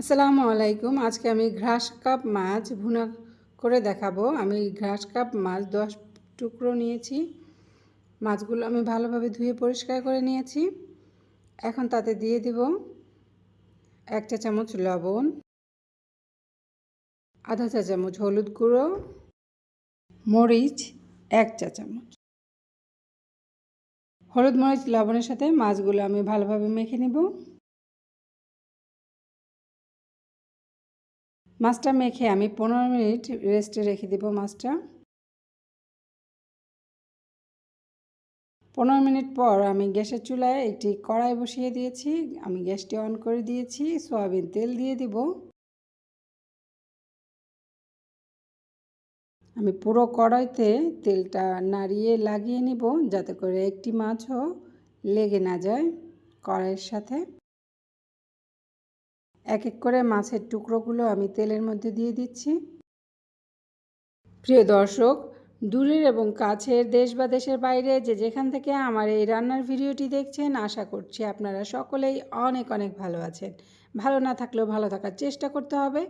আসসালামু আলাইকুম। আজকে আমি ঘাস কাপ মাছ ভুনা করে দেখাবো। আমি ঘাস কাপ মাছ দশ টুকরো নিয়েছি। মাছগুলো আমি ভালোভাবে ধুয়ে পরিষ্কার করে নিয়েছি। এখন তাতে দিয়ে দিব এক চা চামচ লবণ, আধা চা চামচ হলুদ গুঁড়ো, মরিচ এক চা চামচ। হলুদ, মরিচ, লবণের সাথে মাছগুলো আমি ভালোভাবে মেখে নেব। মাছটা মেখে আমি পনেরো মিনিট রেস্টে রেখে দেব মাছটা। পনেরো মিনিট পর আমি গ্যাসের চুলায় একটি কড়াই বসিয়ে দিয়েছি। আমি গ্যাসটি অন করে দিয়েছি, সয়াবিন তেল দিয়ে দিব। আমি পুরো কড়াইতে তেলটা নাড়িয়ে লাগিয়ে নিব যাতে করে একটি মাছও লেগে না যায় কড়াইয়ের সাথে। এক এক করে মাছের টুকরোগুলো আমি তেলের মধ্যে দিয়ে দিচ্ছি। প্রিয় দর্শক, দূরের এবং কাছের দেশ বা দেশের বাইরে যে যেখান থেকে আমার এই রান্নার ভিডিওটি দেখছেন, আশা করছি আপনারা সকলেই অনেক অনেক ভালো আছেন। ভালো না থাকলেও ভালো থাকার চেষ্টা করতে হবে।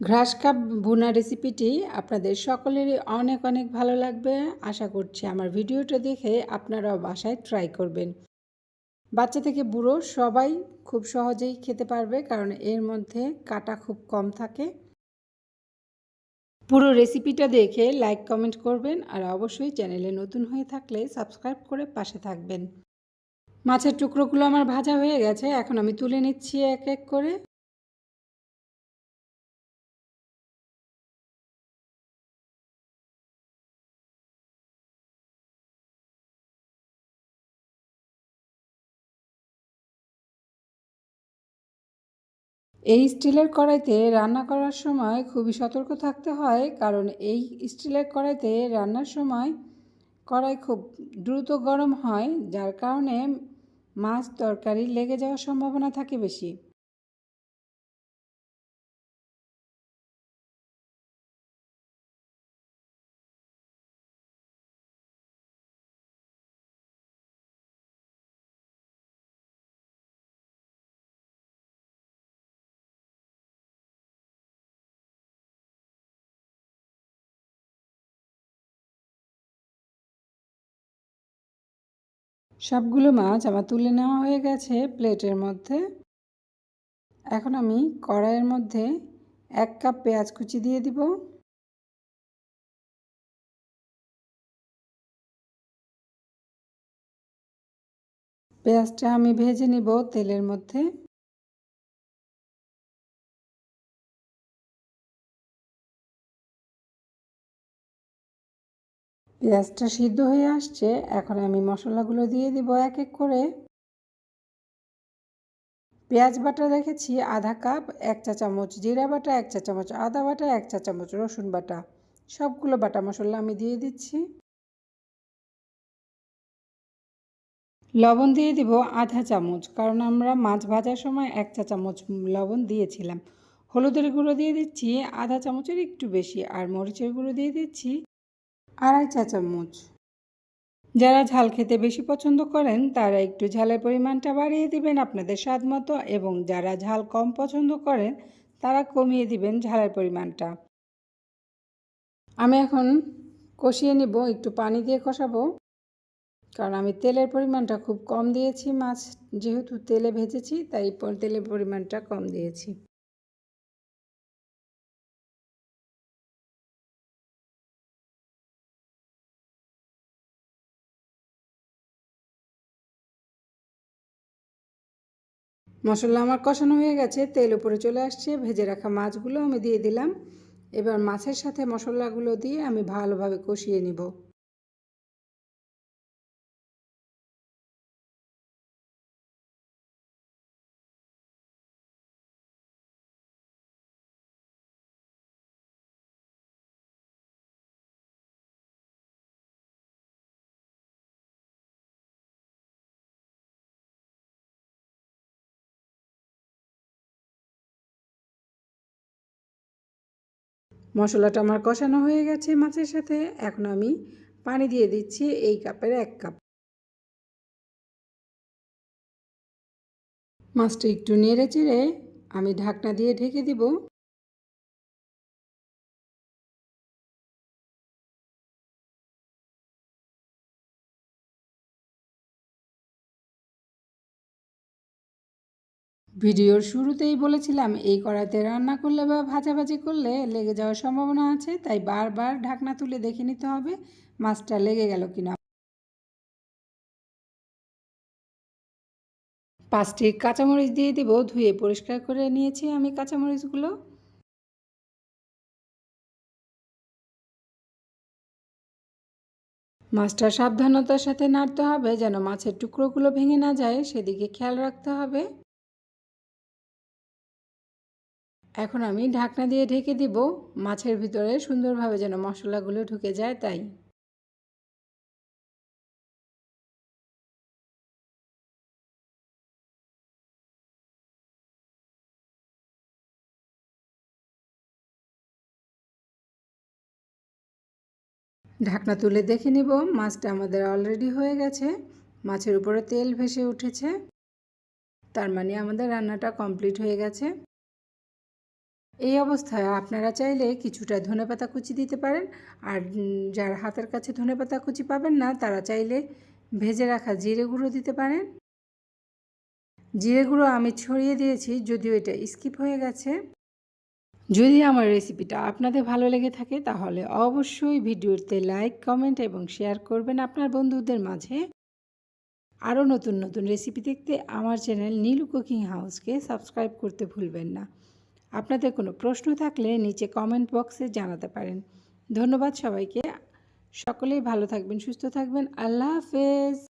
ঘ্রাস কাপ ভুনা রেসিপিটি আপনাদের সকলেরই অনেক অনেক ভালো লাগবে। আশা করছি আমার ভিডিওটা দেখে আপনারাও বাসায় ট্রাই করবেন। বাচ্চা থেকে বুড়ো সবাই খুব সহজেই খেতে পারবে, কারণ এর মধ্যে কাটা খুব কম থাকে। পুরো রেসিপিটা দেখে লাইক, কমেন্ট করবেন আর অবশ্যই চ্যানেলে নতুন হয়ে থাকলে সাবস্ক্রাইব করে পাশে থাকবেন। মাছের টুকরোগুলো আমার ভাজা হয়ে গেছে, এখন আমি তুলে নিচ্ছি এক এক করে। এই স্টিলের কড়াইতে রান্না করার সময় খুবই সতর্ক থাকতে হয়, কারণ এই স্টিলের কড়াইতে রান্নার সময় কড়াই খুব দ্রুত গরম হয়, যার কারণে মাছ তরকারি লেগে যাওয়ার সম্ভাবনা থাকে বেশি। সবগুলো মাছ আমার তুলে নেওয়া হয়ে গেছে প্লেটের মধ্যে। এখন আমি কড়াইয়ের মধ্যে এক কাপ পেঁয়াজ কুচি দিয়ে দিব। পেঁয়াজটা আমি ভেজে নিব তেলের মধ্যে। পেঁয়াজটা সিদ্ধ হয়ে আসছে, এখন আমি মশলাগুলো দিয়ে দিব এক এক করে। পেঁয়াজ বাটা রেখেছি আধা কাপ, এক চা চামচ জিরা বাটা, এক চা চামচ আদা বাটা, এক চা চামচ রসুন বাটা। সবগুলো বাটা মশলা আমি দিয়ে দিচ্ছি। লবণ দিয়ে দিব আধা চামচ, কারণ আমরা মাছ ভাজার সময় এক চা চামচ লবণ দিয়েছিলাম। হলুদের গুঁড়ো দিয়ে দিচ্ছি, আধা চামচের একটু বেশি, আর মরিচের গুঁড়ো দিয়ে দিচ্ছি। আড়াই চা চামচ যারা ঝাল খেতে বেশি পছন্দ করেন, তারা একটু ঝালের পরিমাণটা বাড়িয়ে দিবেন আপনাদের স্বাদ মতো এবং যারা ঝাল কম পছন্দ করেন, তারা কমিয়ে দিবেন ঝালের পরিমাণটা। আমি এখন কষিয়ে নিব, একটু পানি দিয়ে কষাবো। কারণ আমি তেলের পরিমাণটা খুব কম দিয়েছি মাছ, যেহেতু তেলে ভেজেছি, তাই তেলের পরিমাণটা কম দিয়েছি। মশলা আমার কষানো হয়ে গেছে, তেল উপরে চলে আসছে, ভেজে রাখা মাছগুলো আমি দিয়ে দিলাম। এবার মাছের সাথে মশলাগুলো দিয়ে আমি ভালোভাবে কষিয়ে নিব। মশলাটা আমার কষানো হয়ে গেছে মাছের সাথে। এখন আমি পানি দিয়ে দিচ্ছি এই কাপের এক কাপ। মাছটা একটু নেড়ে চেড়ে আমি ঢাকনা দিয়ে ঢেকে দিব। ভিডিওর শুরুতেই বলেছিলাম, এই কড়াইতে রান্না করলে বা ভাজাভাজি করলে লেগে যাওয়ার সম্ভাবনা আছে, তাই বারবার ঢাকনা তুলে দেখে নিতে হবে মাছটা লেগে গেল কিনা। পাঁচটি কাঁচামরিচ দিয়ে দিব, ধুয়ে পরিষ্কার করে নিয়েছি আমি কাঁচামরিচগুলো। মাছটা সাবধানতার সাথে নাড়তে হবে যেন মাছের টুকরোগুলো ভেঙে না যায়, সেদিকে খেয়াল রাখতে হবে। এখন আমি ঢাকনা দিয়ে ঢেকে দিব। মাছের ভিতরে সুন্দরভাবে যেন মশলাগুলো ঢুকে যায় তাই। ঢাকনা তুলে দেখে নিব, মাছটা আমাদের অলরেডি হয়ে গেছে। মাছের উপরে তেল ভেসে উঠেছে। তার মানে আমাদের রান্নাটা কমপ্লিট হয়ে গেছে। এই অবস্থায় আপনারা চাইলে কিছুটা ধনেপাতা কুচি দিতে পারেন। আর যার হাতের কাছে ধনেপাতা কুচি পাবেন না, তারা চাইলে ভেজে রাখা জিরে গুঁড়ো দিতে পারেন। জিরে গুঁড়ো আমি ছড়িয়ে দিয়েছি, যদিও এটা স্কিপ হয়ে গেছে। যদি আমার রেসিপিটা আপনাদের ভালো লেগে থাকে, তাহলে অবশ্যই ভিডিওতে লাইক, কমেন্ট এবং শেয়ার করবেন আপনার বন্ধুদের মাঝে। আরও নতুন নতুন রেসিপি দেখতে আমার চ্যানেল নীলু কুকিং হাউসকে সাবস্ক্রাইব করতে ভুলবেন না। আপনাদের কোনো প্রশ্ন থাকলে নিচে কমেন্ট বক্সে জানাতে পারেন। ধন্যবাদ সবাইকে। সকলেই ভালো থাকবেন, সুস্থ থাকবেন। আল্লাহ হাফেজ।